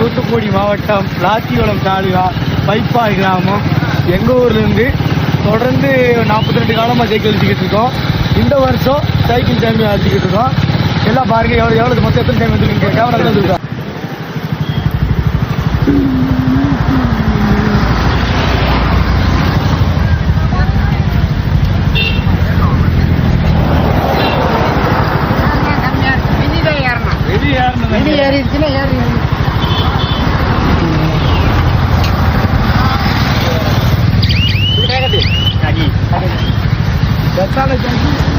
தூத்துக்குடி மாவட்டம் லாத்தியோளம் தாலுகா பைப்பாய் கிராமம். எங்கள் ஊர்லேருந்து தொடர்ந்து நாற்பத்தி ரெண்டு காலமாக சைக்கிள் அடிச்சுக்கிட்டு இருக்கோம். இந்த வருஷம் சைக்கிள் சாம்பியன் அடிச்சுக்கிட்டு இருக்கோம். எல்லாம் பாருங்க எவ்வளோ எவ்வளோ மொத்தம் எத்தனை டைம் வந்துருக்கு? கேமரா வந்துருக்கா வெளியே வெளியே ஏறிடுச்சுன்னா ஏறி எத்தனை